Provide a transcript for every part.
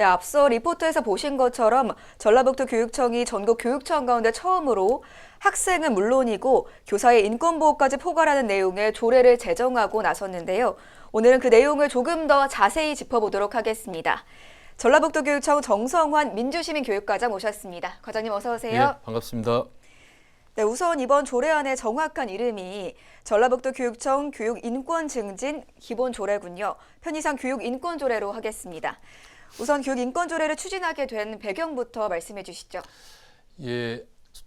네, 앞서 리포트에서 보신 것처럼 전라북도 교육청이 전국 교육청 가운데 처음으로 학생은 물론이고 교사의 인권보호까지 포괄하는 내용의 조례를 제정하고 나섰는데요. 오늘은 그 내용을 조금 더 자세히 짚어보도록 하겠습니다. 전라북도 교육청 정성환 민주시민 교육과장 모셨습니다. 과장님 어서 오세요. 예, 반갑습니다. 네, 우선 이번 조례안의 정확한 이름이 전라북도 교육청 교육인권 증진 기본 조례군요. 편의상 교육인권 조례로 하겠습니다. 우선 교육 인권 조례를 추진하게 된 배경부터 말씀해 주시죠. 예,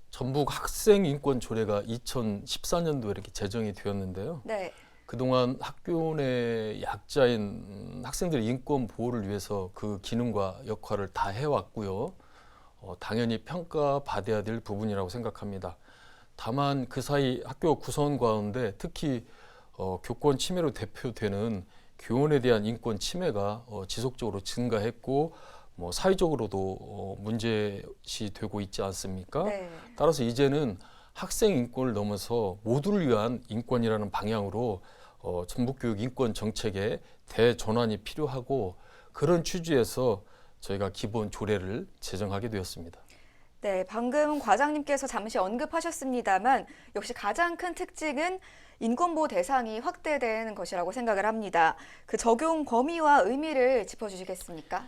전북 학생 인권 조례가 2014년도에 이렇게 제정이 되었는데요. 네, 그동안 학교 내 약자인 음, 학생들의 인권 보호를 위해서 그 기능과 역할을 다 해왔고요. 어, 당연히 평가받아야 될 부분이라고 생각합니다. 다만 그 사이 학교 구성 가운데 특히 어, 교권 침해로 대표되는 교원에 대한 인권 침해가 어, 지속적으로 증가했고 뭐 사회적으로도 어, 문제시 되고 있지 않습니까? 네, 따라서 이제는 학생 인권을 넘어서 모두를 위한 인권이라는 방향으로 어, 전북교육 인권 정책의 대전환이 필요하고 그런 취지에서 저희가 기본 조례를 제정하게 되었습니다. 네. 방금 과장님께서 잠시 언급하셨습니다만 역시 가장 큰 특징은 인권보호 대상이 확대된 것이라고 생각을 합니다. 그 적용 범위와 의미를 짚어주시겠습니까?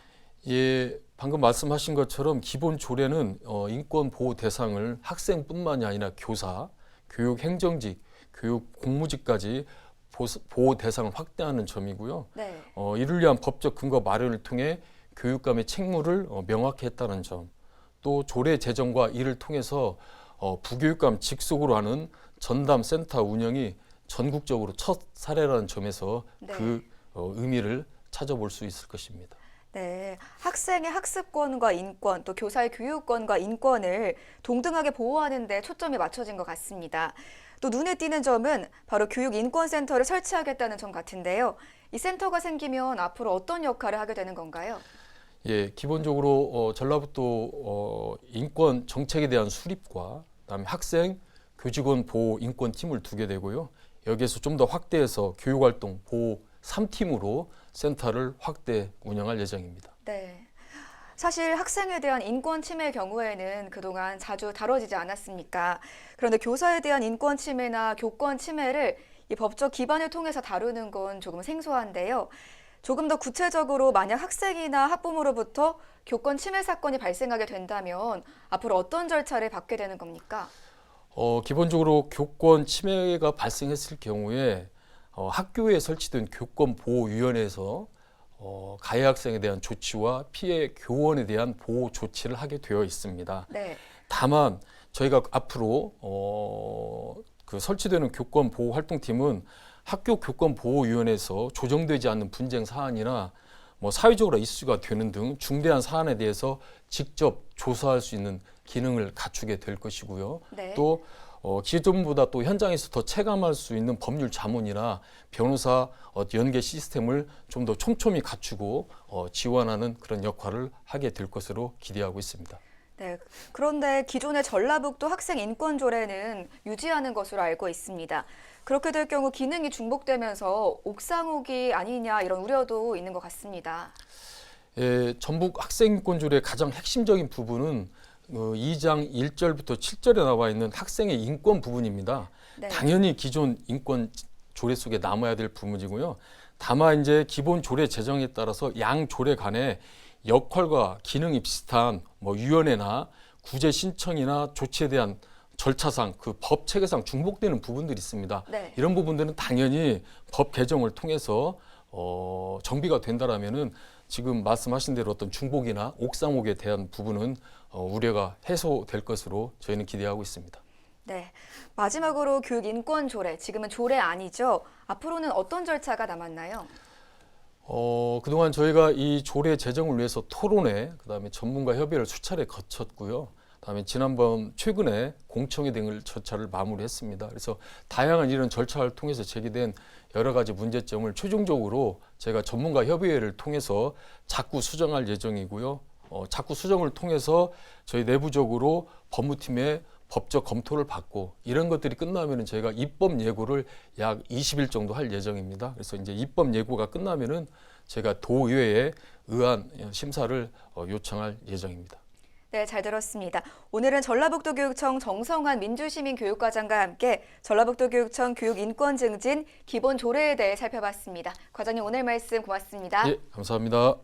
예, 방금 말씀하신 것처럼 기본 조례는 어, 인권 보호 대상을 학생뿐만이 아니라 교사, 교육 행정직, 교육 공무직까지 보호 대상을 확대하는 점이고요. 네, 어, 이를 위한 법적 근거 마련을 통해 교육감의 책무를 어, 명확히 했다는 점, 또 조례 제정과 이를 통해서 어, 부교육감 직속으로 하는 전담 센터 운영이 전국적으로 첫 사례라는 점에서 네. 그 어, 의미를 찾아볼 수 있을 것입니다. 네, 학생의 학습권과 인권, 또 교사의 교육권과 인권을 동등하게 보호하는 데 초점이 맞춰진 것 같습니다. 또 눈에 띄는 점은 바로 교육인권센터를 설치하겠다는 점 같은데요. 이 센터가 생기면 앞으로 어떤 역할을 하게 되는 건가요? 예, 기본적으로 어, 전라북도 어, 인권 정책에 대한 수립과 그다음에 학생 교직원 보호 인권 팀을 두게 되고요. 여기에서 좀 더 확대해서 교육 활동 보호 3팀으로 센터를 확대 운영할 예정입니다. 네. 사실 학생에 대한 인권 침해의 경우에는 그동안 자주 다뤄지지 않았습니까? 그런데 교사에 대한 인권 침해나 교권 침해를 이 법적 기반을 통해서 다루는 건 조금 생소한데요. 조금 더 구체적으로 만약 학생이나 학부모로부터 교권 침해 사건이 발생하게 된다면 앞으로 어떤 절차를 받게 되는 겁니까? 어, 기본적으로 교권 침해가 발생했을 경우에 어, 학교에 설치된 교권 보호 위원회에서 어, 가해 학생에 대한 조치와 피해 교원에 대한 보호 조치를 하게 되어 있습니다. 네. 다만 저희가 앞으로 어, 그 설치되는 교권 보호 활동팀은 학교 교권 보호위원회에서 조정되지 않는 분쟁 사안이나 뭐 사회적으로 이슈가 되는 등 중대한 사안에 대해서 직접 조사할 수 있는 기능을 갖추게 될 것이고요. 네. 또 어, 기존보다 또 현장에서 더 체감할 수 있는 법률 자문이나 변호사 어, 연계 시스템을 좀 더 촘촘히 갖추고 어, 지원하는 그런 역할을 하게 될 것으로 기대하고 있습니다. 네. 그런데 기존의 전라북도 학생 인권 조례는 유지하는 것으로 알고 있습니다. 그렇게 될 경우 기능이 중복되면서 옥상옥이 아니냐 이런 우려도 있는 것 같습니다. 예, 전북 학생인권 조례의 가장 핵심적인 부분은 어, 2장 1절부터 7절에 나와 있는 학생의 인권 부분입니다. 네. 당연히 기존 인권 조례 속에 남아야 될 부분이고요. 다만 이제 기본 조례 제정에 따라서 양 조례 간에 역할과 기능이 비슷한 뭐 위원회나 구제 신청이나 조치에 대한 절차상 그 법 체계상 중복되는 부분들이 있습니다. 네. 이런 부분들은 당연히 법 개정을 통해서 어, 정비가 된다라면은 지금 말씀하신 대로 어떤 중복이나 옥상옥에 대한 부분은 어, 우려가 해소될 것으로 저희는 기대하고 있습니다. 네. 마지막으로 교육 인권 조례, 지금은 조례 아니죠. 앞으로는 어떤 절차가 남았나요? 어, 그동안 저희가 이 조례 제정을 위해서 토론회, 그다음에 전문가 협의를 수차례 거쳤고요. 그다음에 지난번 최근에 공청회 등을 절차를 마무리했습니다. 그래서 다양한 이런 절차를 통해서 제기된 여러 가지 문제점을 최종적으로 제가 전문가 협의회를 통해서 자꾸 수정할 예정이고요. 어, 자꾸 수정을 통해서 저희 내부적으로 법무팀의 법적 검토를 받고 이런 것들이 끝나면은 저희가 입법 예고를 약 20일 정도 할 예정입니다. 그래서 이제 입법 예고가 끝나면은 제가 도의회에 의안 심사를 어, 요청할 예정입니다. 네, 잘 들었습니다. 오늘은 전라북도 교육청 정성환 민주시민 교육과장과 함께 전라북도 교육청 교육 인권 증진 기본 조례에 대해 살펴봤습니다. 과장님 오늘 말씀 고맙습니다. 예, 감사합니다.